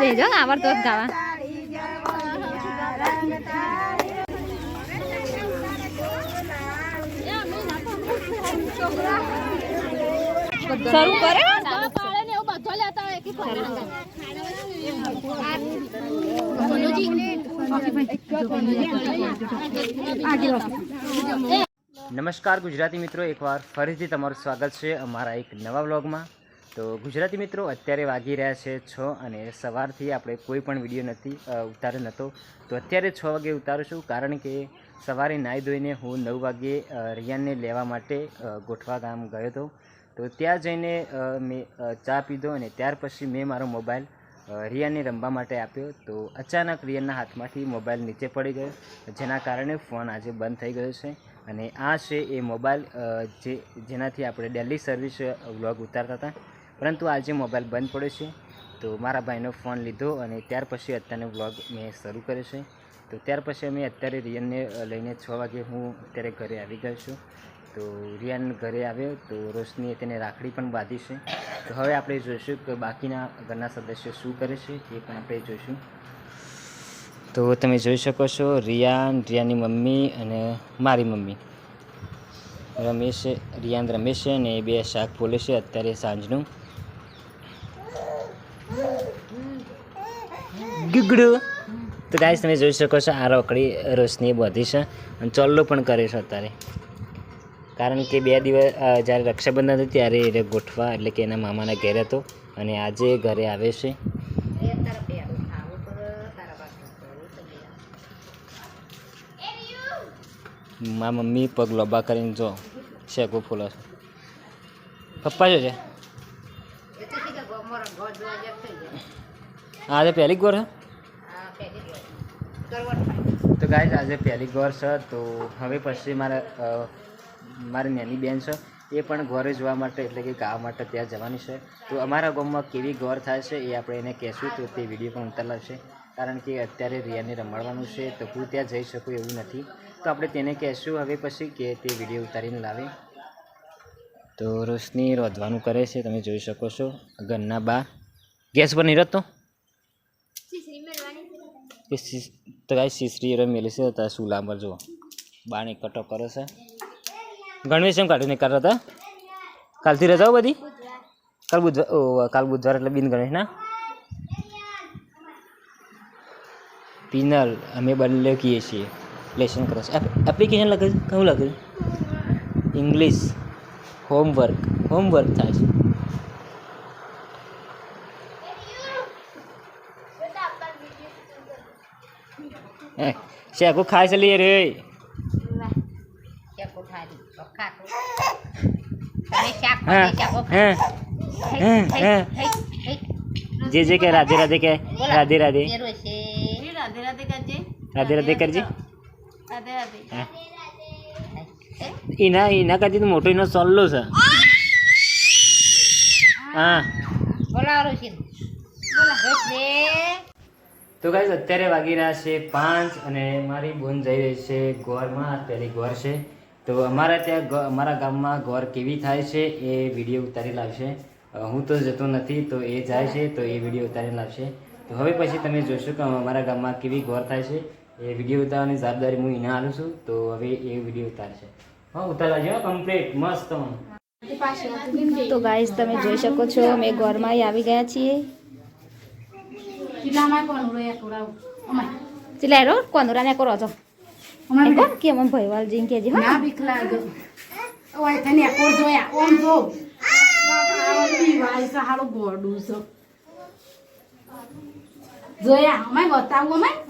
બેજો આવડતો ગાવા શરૂ કરે નમસ્કાર ગુજરાતી મિત્રો, એકવાર ફરીથી તમારું સ્વાગત છે અમારા એક નવા વ્લોગમાં. તો ગુજરાતી મિત્રો અત્યારે વાગી રહ્યા છે છ અને સવારથી આપણે કોઈ પણ વીડિયો નથી ઉતાર્યો નહોતો. તો અત્યારે છ વાગે ઉતારું છું, કારણ કે સવારે નાહી ધોઈને હું નવ વાગે રિયાનને લેવા માટે ગોઠવા ગામ ગયો હતો. તો ત્યાં જઈને મેં ચા પીધો અને ત્યાર પછી મેં મારો મોબાઈલ રિયાને રમવા માટે આપ્યો. તો અચાનક રિયાના હાથમાંથી મોબાઈલ નીચે પડી ગયો, જેના કારણે ફોન આજે બંધ થઈ ગયો છે. અને આ છે એ મોબાઈલ જે, જેનાથી આપણે ડેલી સર્વિસ વ્લોગ ઉતારતા હતા. પરંતુ આજે મોબાઈલ બંધ પડ્યો છે. તો મારા ભાઈનો ફોન લીધો અને ત્યાર પછી અત્યારનો વ્લોગ મેં શરૂ કર્યો છે. તો ત્યાર પછી અમે અત્યારે રિયનને લઈને છ વાગે હું અત્યારે ઘરે આવી ગયો છું. તો રિયાન ઘરે આવ્યો તો રોશનીએ તેને રાખડી પણ બાંધી છે. તો હવે આપણે જોઈશું કે બાકીના ઘરના સદસ્યો શું કરે છે એ પણ આપણે જોઈશું. તો તમે જોઈ શકો છો રિયાન, રિયાની મમ્મી અને મારી મમ્મી. રમેશ, રિયાન રમેશ છે અને એ બે શાક ફોલે છે અત્યારે સાંજનું. ગુગડું. તો ગાઈસ તમે જોઈ શકો છો, આ રોકડી રોશની બધી છે અને ચોલ્લો પણ કરે છે અત્યારે. કારણ કે બે દિવસ જ્યારે રક્ષાબંધન હતું ત્યારે એ ગોઠવા, એટલે કે એના મામાના ઘેર હતો અને આજે ઘરે આવે છે. મા મમ્મી પગ લોબા કરીને જો શેકો ફૂલો પપ્પા જો છે? આજે પહેલી ગોર છે? તો ગાય આજે પહેલી ગોર છે તો હવે પછી મારા મારી નાની બેન છે એ પણ ઘોરે જોવા માટે એટલે કે ગાવા માટે ત્યાં જવાની છે. તો અમારા ગામમાં કેવી ગોર થાય છે એ આપણે એને કહેશું તો તે વીડિયો પણ ઉતારલાવશે કારણ કે અત્યારે રિયાને રમાડવાનું છે તો હું ત્યાં જઈ શકું એવું નથી. તો આપણે તેને કહેશું હવે પછી કે તે વીડિયો ઉતારીને લાવે. તો રોશની રોધવાનું કરે છે, તમે જોઈ શકો છો. ઘરના બા ગેસ પર નહીં શીશ- તો કાંઈ શીશરી એ છે ત્યાં સુલા પર જુઓ. બાણી કટો કરો છે. ગણવેશ એમ કાઢીને કરતા હતા કાલથી રજાઓ બધી? કાલ બુધવાર કાલ બુધવાર એટલે બિન ગણેશ ના? પિનલ, અમે બંને કહીએ છીએ. લેસન છો. એપ્લિકેશન લખે કયું લખે ઇંગ્લિશ હોમવર્ક હોમવર્ક થાય છે. શેકો ખાય છે લે રે. જે જે કે રાધે રાધે કે રાધે રાધે. રાધે રાધે કરજે. રાધે રાધે કરજે. રાધે. રાધે એના એના કરતી તો મોટો એનો સલ્લો છે. હા. બોલાવો છે. તો ગાઈઝ અત્યારે વાગી રહ્યા છે પાંચ અને મારી બોન જઈ રહી છે ગોરમાં. પહેલી ગોર છે. તો અમારા ત્યાં અમારા ગામમાં ગોર કેવી થાય છે એ વીડિયો ઉતારી લાવશે. હું તો જતો નથી તો એ જાય છે તો એ વીડિયો ઉતારી લાવશે. તો હવે પછી તમે જોશો કે અમારા ગામમાં કેવી ગોર થાય છે. એ વીડિયો ઉતારવાની જવાબદારી હું એને આલું છું તો હવે એ વીડિયો ઉતારશે. હા ઉતારા લાવજો કમ્પ્લીટ મસ્ત. તો ગાઈસ તમે જોઈ શકો છો અમે ઘરમાં આવી ગયા છીએ. રો કોનુરા ને કરો છો કોણ? કે મમ ભઈવાલ જીન કે જી હા. જોયા? અમે બતાવું અમે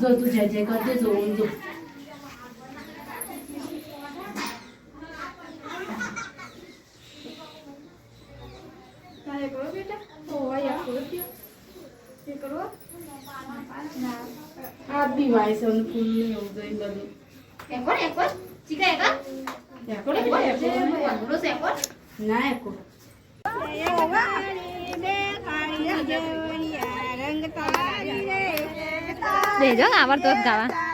જો તું જય જય કરજે જો જો આ બી વાય છે ફૂલ ને એવું બધું. એક એકor આવડતો જ ગાવા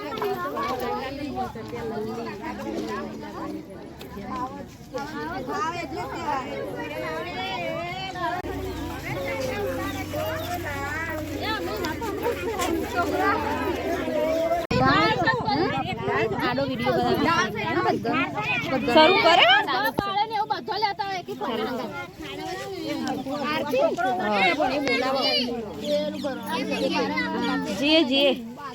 આડો વીડિયો શરૂ કરે? જીએ જીએ.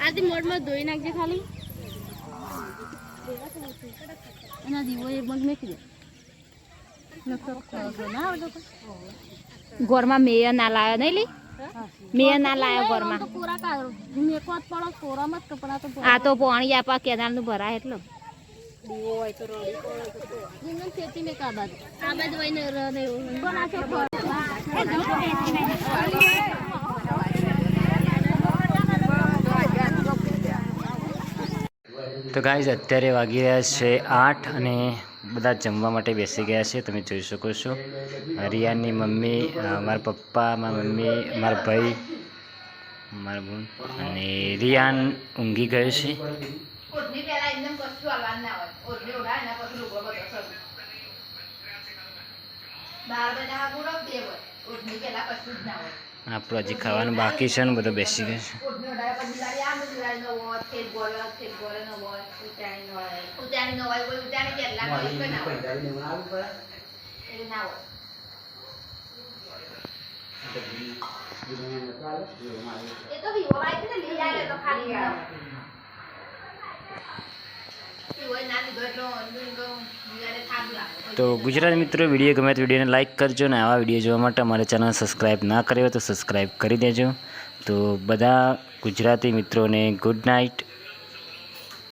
આદિ મોડમાં ધોઈ નાખજે ખાલી એના દીવો એ બંધ મેકી દે ઘરમાં મેયર ના લાવ્યો નહીં લી મેં ના લાવ્યો ઘરમાં આ તો પાણી આપા કેનાલનું ભરાય એટલે ખેતી મેં કાબાદ કાબાદ રહે તો ગાઈઝ અત્યારે વાગી રહ્યા છે આઠ અને બધા જમવા માટે બેસી ગયા છે તમે જોઈ શકો છો. રિયાની મમ્મી મારા પપ્પા મારા મમ્મી મારા ભાઈ મારા બોન અને રિયાન ઊંઘી ગયો છે. આપણું હજી ખાવાનું બાકી છે ને બધું બેસી ગયો છે. તો ગુજરાત મિત્રો વીડિયો ગમે તો વિડીયોને લાઇક કરજો અને આવા વીડિયો જોવા માટે અમારે ચેનલ સબસ્ક્રાઈબ ના કરી હોય તો સબસ્ક્રાઈબ કરી દેજો. તો બધા ગુજરાતી મિત્રોને ગુડ નાઇટ